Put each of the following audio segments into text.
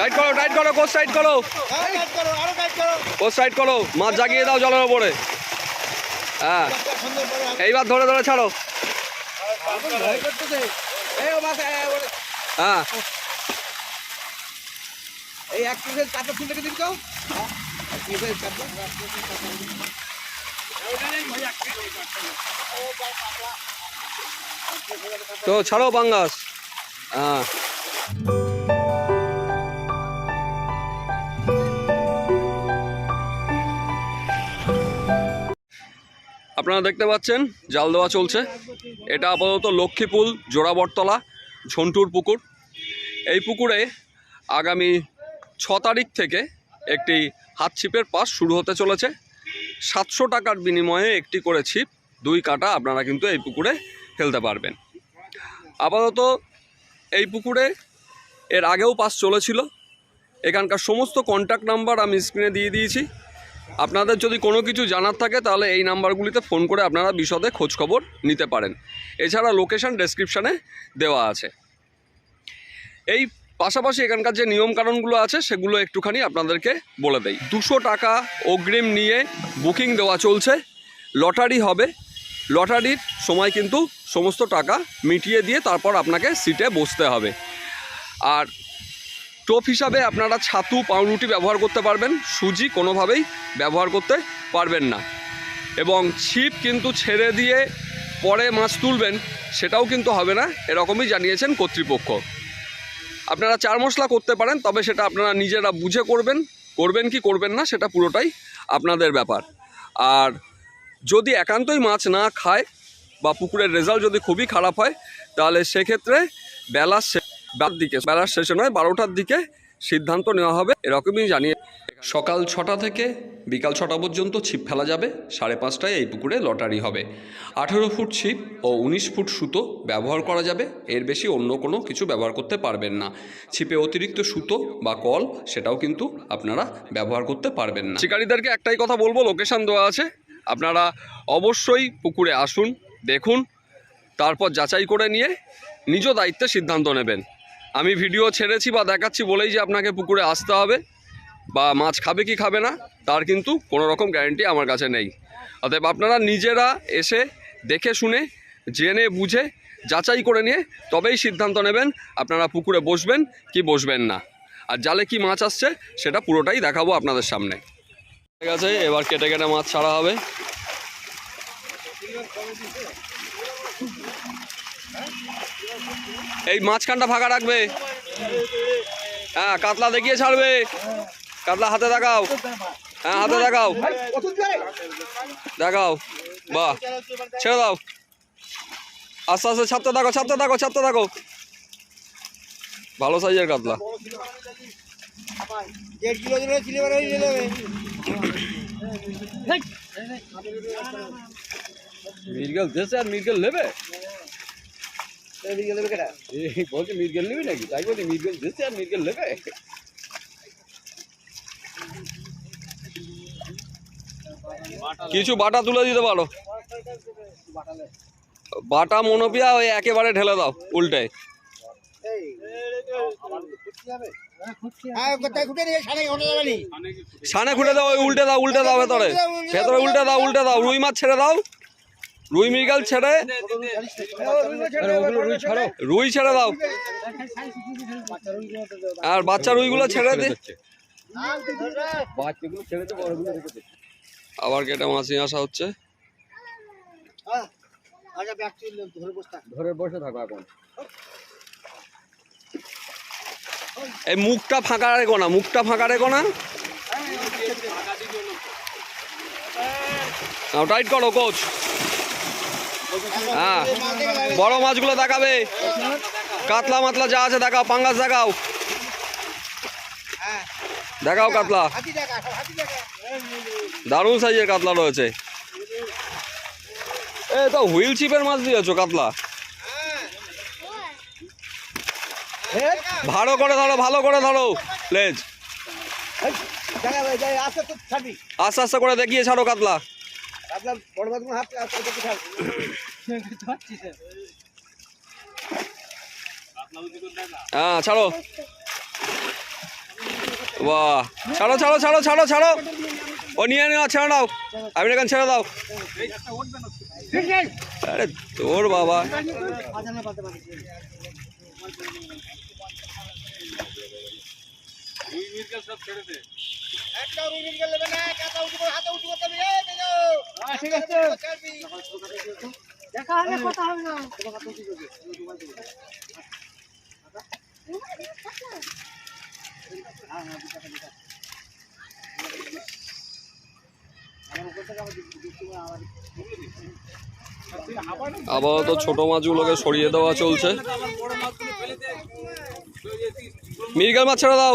Tight করো tight করো কোচ টাইট করো। কোচ টাইট করো। মাছ জাগিয়ে দাও জলের ওপরে। হ্যাঁ। এইবার ধরে ধরে ছাড়ো। হ্যাঁ। এই এক পিসের চারটা ফুল থেকে দিন তো? এক পিসের চারটা তো? ছাড়ো বাঙ্গাস হ্যাঁ। আপনারা দেখতে পাচ্ছেন, জাল দেওয়া চলছে। এটা আপাতত লক্ষ্মীপুল জোড়াবরতলা ঝন্টুর পুকুর। এই পুকুরে আগামী ছ তারিখ থেকে একটি হাত ছিপের পাস শুরু হতে চলেছে। সাতশো টাকার বিনিময়ে একটি করে ছিপ, দুই কাটা আপনারা কিন্তু এই পুকুরে ফেলতে পারবেন। আপাতত এই পুকুরে এর আগেও পাস চলেছিল। এখানকার সমস্ত কন্ট্যাক্ট নাম্বার আমি স্ক্রিনে দিয়ে দিয়েছি। আপনাদের যদি কোনো কিছু জানার থাকে, তাহলে এই নাম্বারগুলিতে ফোন করে আপনারা বিশদে খোঁজখবর নিতে পারেন। এছাড়া লোকেশন ডেসক্রিপশানে দেওয়া আছে। এই পাশাপাশি এখানকার যে নিয়মকানুনগুলো আছে, সেগুলো একটুখানি আপনাদেরকে বলে দেই। দুশো টাকা অগ্রিম নিয়ে বুকিং দেওয়া চলছে। লটারি হবে। লটারির সময় কিন্তু সমস্ত টাকা মিটিয়ে দিয়ে তারপর আপনাকে সিটে বসতে হবে। আর টোপ হিসাবে আপনারা ছাতু, পাউরুটি ব্যবহার করতে পারবেন। সুজি কোনোভাবেই ব্যবহার করতে পারবেন না। এবং ছিপ কিন্তু ছেড়ে দিয়ে পরে মাছ তুলবেন, সেটাও কিন্তু হবে না। এরকমই জানিয়েছেন কর্তৃপক্ষ। আপনারা চার মশলা করতে পারেন, তবে সেটা আপনারা নিজেরা বুঝে করবেন করবেন কি করবেন না, সেটা পুরোটাই আপনাদের ব্যাপার। আর যদি একান্তই মাছ না খায় বা পুকুরের রেজাল্ট যদি খুবই খারাপ হয়, তাহলে সেক্ষেত্রে বেলা বেলার দিকে। বেলার শেষে নয়, বারোটার দিকে সিদ্ধান্ত নেওয়া হবে, এরকমই জানিয়ে সকাল ছটা থেকে বিকাল ছটা পর্যন্ত ছিপ ফেলা যাবে, সাড়ে পাঁচটায় এই পুকুরে লটারি হবে। আঠেরো ফুট ছিপ ও উনিশ ফুট সুতো ব্যবহার করা যাবে, এর বেশি অন্য কোনো কিছু ব্যবহার করতে পারবেন না। ছিপে অতিরিক্ত সুতো বা কল, সেটাও কিন্তু আপনারা ব্যবহার করতে পারবেন না। শিকারীদেরকে একটাই কথা বলব, লোকেশান দেওয়া আছে, আপনারা অবশ্যই পুকুরে আসুন, দেখুন, তারপর যাচাই করে নিয়ে নিজ দায়িত্বে সিদ্ধান্ত নেবেন। আমি ভিডিও ছেড়েছি বা দেখাচ্ছি বলেই যে আপনাকে পুকুরে আসতে হবে বা মাছ খাবে কি খাবে না, তার কিন্তু কোনো রকম গ্যারেন্টি আমার কাছে নেই। অতএব আপনারা নিজেরা এসে দেখে শুনে, জেনে বুঝে, যাচাই করে নিয়ে তবেই সিদ্ধান্ত নেবেন আপনারা পুকুরে বসবেন কি বসবেন না। আর জালে কি মাছ আসছে সেটা পুরোটাই দেখাবো আপনাদের সামনে। ঠিক আছে, এবার কেটে কেটে মাছ ছাড়া হবে। এই মাঝখানটা ফাঁকা রাখবে। হ্যাঁ কাতলা দেখিয়ে ছাড়বে। কাতলা হাতে দেখাও। হ্যাঁ হাতে দেখাও। দেখাও। বাহ, ছেড়ে দাও। আস্তে আস্তে ছাড়তে থাকো ছাড়তে থাকো ছাড়তে থাকো। ভালো সাইজের কাতলা। মির্গেল দেশে আর মির্গেল নেবে? কেটা? বলছে মির্গেল নেবি নাকি? তাই বলছি মির্গেল দেশে আর মির্গেল নেবে? কিছু বাটা তুলে দিতে পারো। বাটা মনোপিয়া ওই একেবারে ঢেলে দাও উল্টে। হ্যাঁ সানে খুলে দাও ওই উল্টে দাও উল্টে দাও ভেতরে। ভেতরে উল্টে দাও উল্টে দাও রুই মাছ ছেড়ে দাও। রুই মৃগেল ছেড়ে রুই ছেড়ে দাও। আর বাচ্চা রুইগুলো ছেড়ে দে। আবার কেটে মাছ আসা হচ্ছে। এই মুখটা ফাঁকা রেখো না, মুখটা ফাঁকা রেখো না। টাইট করো কোচ হ্যাঁ। বড় মাছগুলো দেখাবে। কাতলা মাতলা যা আছে দেখাও, পাঙ্গাস দেখাও। দেখাও কাতলা। দারুণ সাইজের কাতলা রয়েছে। এ তো হুইল চিপের মাছ দিয়েছ কাতলা। ভালো করে ধরো, ভালো করে ধরো লেজ দেখা ভাই যাই আসতে তো ছাড়বি আস্তে আস্তে করে দেখিয়ে ছাড়ো কাতলা। আপনার বড় মাছ হাত ছাড় হ্যাঁ ছাড়ো। বাহ। ছাড়ো ছাড়ো ছাড়ো ছাড়ো ছাড়ো। ও নিয়ে নেওয়া ছেড়ে দাও আমি এখানে ছেড়ে দাও। আরে তোর বাবা। একটা রুমিন গেলে না কাটা উঠে হাতে উঠে করতে হবে। এই দেখো। হ্যাঁ ঠিক আছে। দেখা হলে কথা হবে না। আপাতত ছোট মাছগুলোকে সরিয়ে দেওয়া চলছে। মিরগাল মাছ ছেড়ে দাও।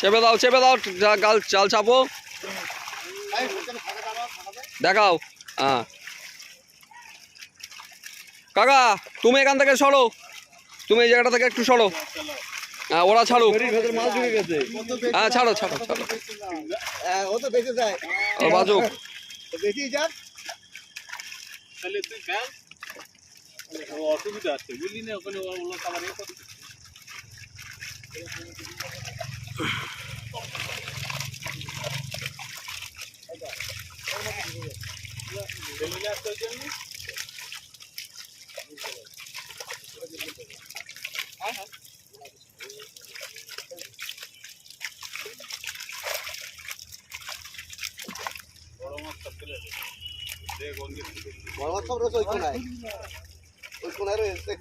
চেপে দাও চেপে দাও গাল, চাল চাপো। দেখাও হ্যাঁ। কাকা, তুমি এখান থেকে সরো। তুমি এই জায়গাটা থেকে একটু সরো। হ্যাঁ ওরা ছাড়ো হ্যাঁ ছাড়ো ছাড়ো ছাড়ো। বাজুক। অসুবিধা আছে। বুঝলি না, ওখানে ওর লোক আবার এ করছে ফেলে আসতে ওই জন্য বড় মাছটা ফেলে দে দেখ অন্য সব রয়েছে ওই কোনায় ওই কোনায় রয়েছে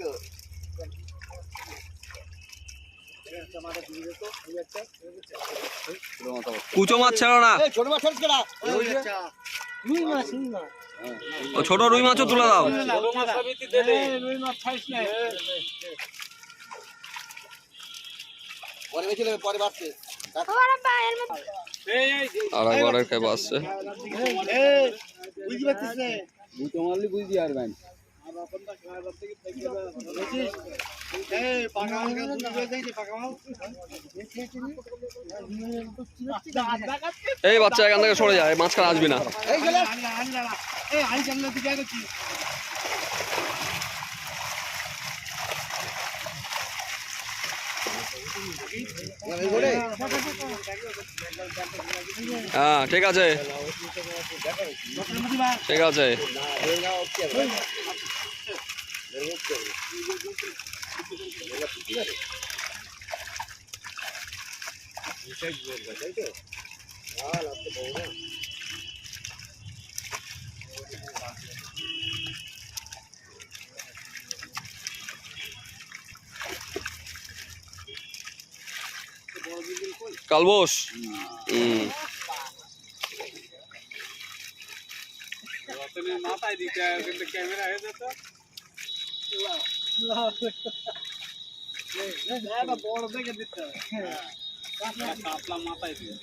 কুচো মাছ ছেড়ো না। ছোট মাছ ছাড়ছে না রুই মাছ। রুই মাছ ও ছোট রুই মাছও তুলে দাও। আর একবার আর খেয়ে আসছে মারলে বুঝতে পারবেন এই বাচ্চা এখান থেকে সরে যায় মাঝখানে আসবি না এই গেলে এই আই জানলা দিকে গেছি এই ঘরে হ্যাঁ ঠিক আছে। ঠিক আছে। এই নাও কালবোস? হুম। মাথায় দিতে কিন্তু ক্যামেরা হয়ে যেত। বড় দেখে দিতে মাথায় দিয়ে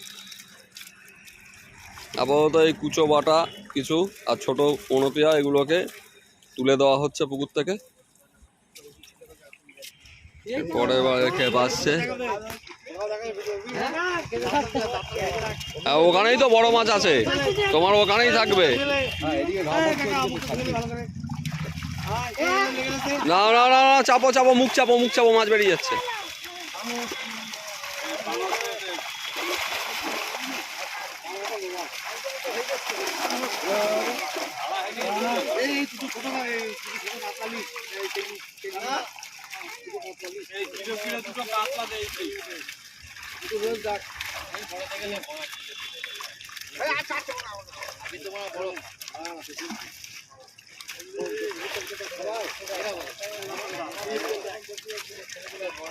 আপাতত এই কুচো বাটা কিছু আর ছোট পনপিয়া এগুলোকে তুলে দেওয়া হচ্ছে পুকুর থেকে। পরে এবার রেখে বাসছে হ্যাঁ, ওখানেই তো বড় মাছ আছে। তোমার ওখানেই থাকবে। না না না না, চাপো চাপো, মুখ চাপো মুখ চাপো, মাছ বেরিয়ে যাচ্ছে। দুটো কাতলা দেয়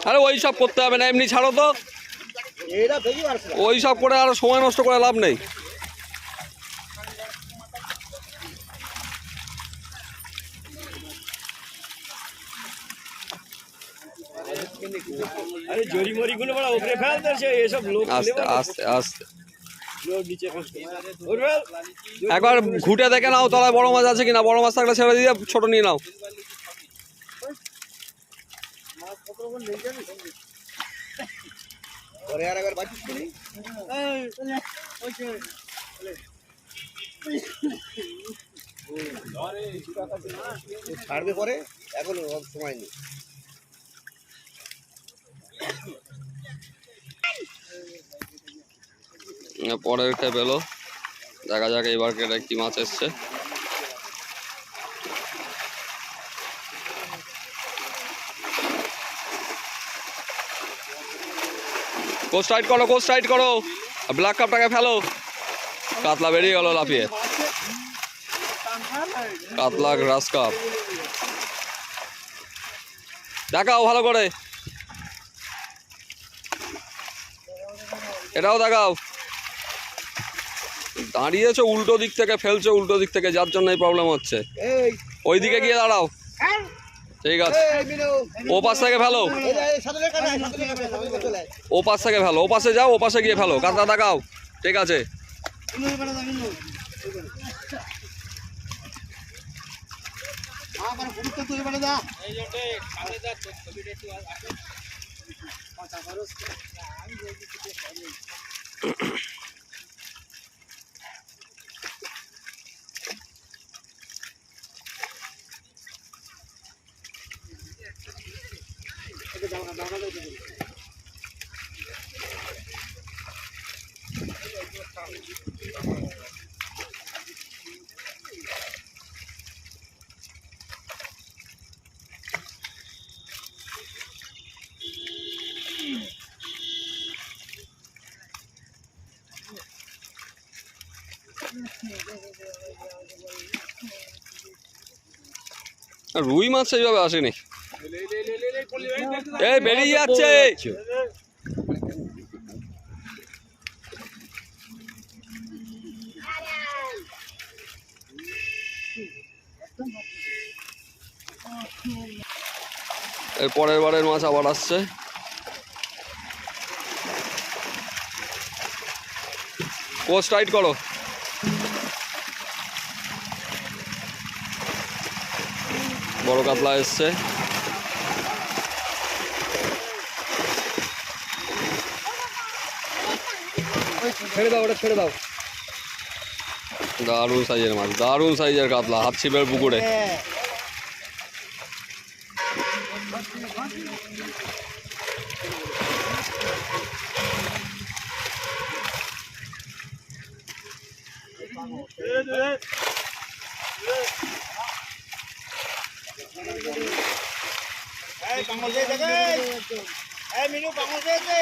আরে ওই সব করতে হবে না এমনি ছাড়ো তো। ওই সব করে আর সময় নষ্ট করে লাভ নেই আরে জরি মরি গুলো বড় উপরে ফেল তো সে এসব লোক আস্তে আস্তে আস্তে। ফেল একবার ঘুটে দেখে নাও তলায় বড় মাছ আছে কিনা। বড় মাছ থাকলে ছেড়ে দিয়ে ছোট নিয়ে নাও। ছাড়বে পরে? এখন সময় নেই। পরের খেয়ে পেল দেখা যাক এবার কেটে কি মাছ এসছে। কোচ টাইট করো কোচ টাইট করো। ব্ল্যাক কাপটাকে ফেলো। কাতলা বেরিয়ে গেল লাফিয়ে। কাতলা গ্রাস কাপ দেখাও ভালো করে। এটাও দেখাও। দাঁড়িয়েছো উল্টো দিক থেকে ফেলছো উল্টো দিক থেকে যার জন্য এই প্রবলেম হচ্ছে। ওই দিকে গিয়ে দাঁড়াও। ঠিক আছে। ও পাশ থেকে ফেলো। ও পাশ থেকে ফেলো। ও পাশে যাও ও পাশে গিয়ে ফেলো। কাতলা দেখাও ঠিক আছে আমার গুরুত্ব তুই বলে দা আর রুই মাছ সেইভাবে আসেনি? এই বেরিয়ে যাচ্ছে। এর পরের বারের মাছ আবার আসছে। কোচ টাইট করো। বড় কাতলা এসছে। ছেড়ে দাও ওটা ছেড়ে দাও। দারুণ সাইজের মাছ দারুণ সাইজের কাতলা হাত ছিপের পুকুরে। এই মিনু দে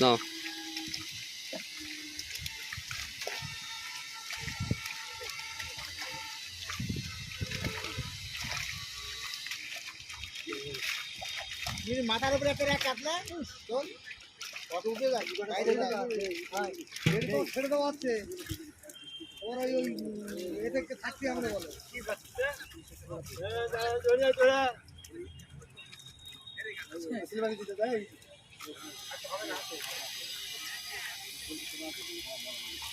না মাথার উপরে একটা রেখে কাটলে চল। কত উঠে যায় বাইরে যায় ছেড়ে দাও ছেড়ে দাও আছে। ওরা ওই এদেরকে থাকতে আমরা বলো। কি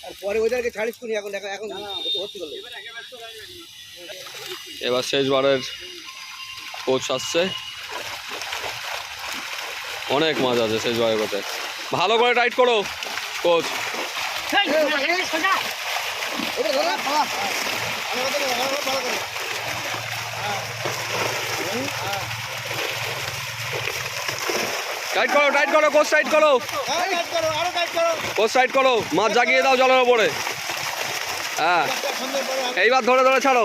আর পরে ওদেরকে ছাড়িস করি এখন এখন এখন ভর্তি করল। এবার শেষবারের কোচ আসছে। অনেক মাছ আছে শেষবারের কোচে। ভালো করে টাইট করো কোচ। ভালো করে ভালো করে ভালো করে টাইট করো টাইট করো কোচ টাইট করো। কোচ টাইট করো মাছ জাগিয়ে দাও জলের ওপরে। হ্যাঁ। এইবার ধরে ধরে ছাড়ো।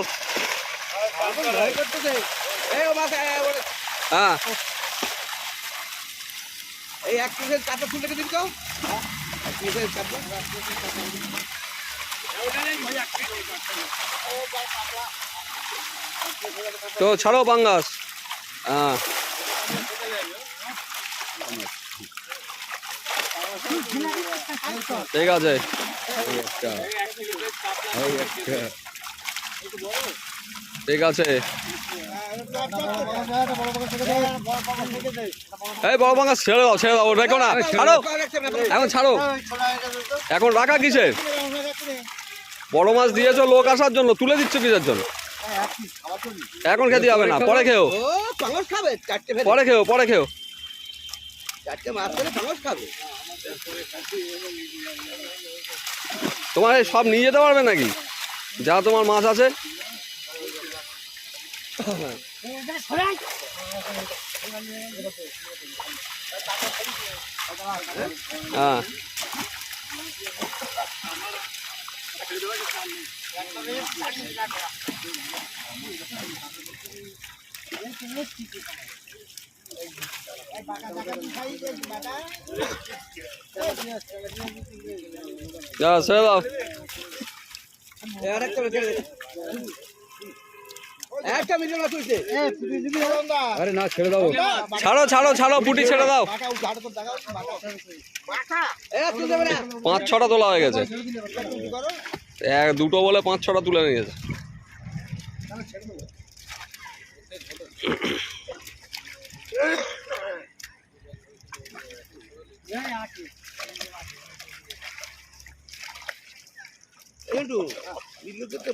হ্যাঁ। এই এক পিসের কাপড় ফুল রেখে দিন তো ছাড়ো পাঙ্গাস। হ্যাঁ। ঠিক আছে। ঠিক আছে। এই বড় পাঙ্গাস ছেড়ে দাও ছেড়ে দাও রেখো না। ছাড়ো। এখন ছাড়ো। এখন রাখা কিসের বড় মাছ দিয়েছ লোক আসার জন্য তুলে দিচ্ছ কিসের জন্য? এখন খেতে হবে না পরে খেও। পরে খেও পরে খেও। চারটে মাছ করে পাঙস খাবে। তোমার এই সব নিয়ে যেতে পারবে নাকি? যা তোমার মাছ আছে। হ্যাঁ। যা ছেড়ে ছেড়ে মাছ হয়েছে আরে না, ছেড়ে দাও। ছাড়ো ছাড়ো ছাড়ো, পুটি ছেড়ে দাও। পাঁচ, ছটা তোলা হয়ে গেছে। এক, দুটো বলে পাঁচ, ছটা তুলে নিয়েছে তো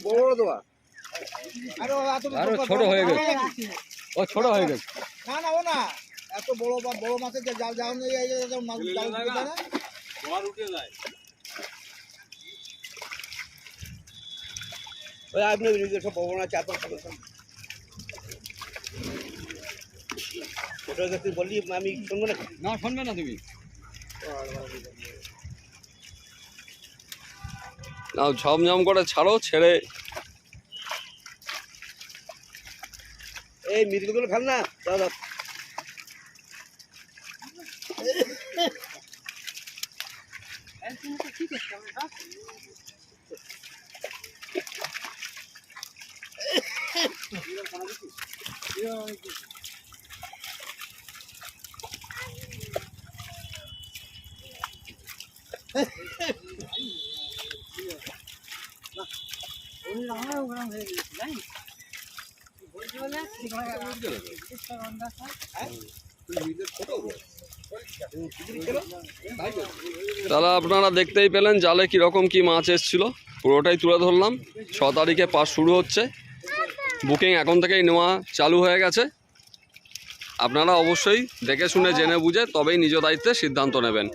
বড় বড় দেওয়া আরও ছোট হয়ে গেছে। ও ছোট হয়ে গেছে। না না ও না। এত বড় বা বড় মাছের যে জাল জাল নিয়ে এই যে মাছ জাল দিতে না? তোমার উঠে যায়। ওই আপনি মিলিয়ন সব বড় না চার পাঁচ সব ওটা তুই বললি আমি শুনব না না শুনবে না তুমি। নাও ঝমঝম করে ছাড়ো ছেড়ে। এই মিরিলগুলো খান না দাও তাহলে আপনারা দেখতেই পেলেন জালে কীরকম কি মাছ এসছিল। পুরোটাই তুলে ধরলাম। ছ তারিখে পাস শুরু হচ্ছে। বুকিং এখন থেকেই নেওয়া চালু হয়ে গেছে। আপনারা অবশ্যই দেখে শুনে, জেনে বুঝে তবেই নিজ দায়িত্বে সিদ্ধান্ত নেবেন।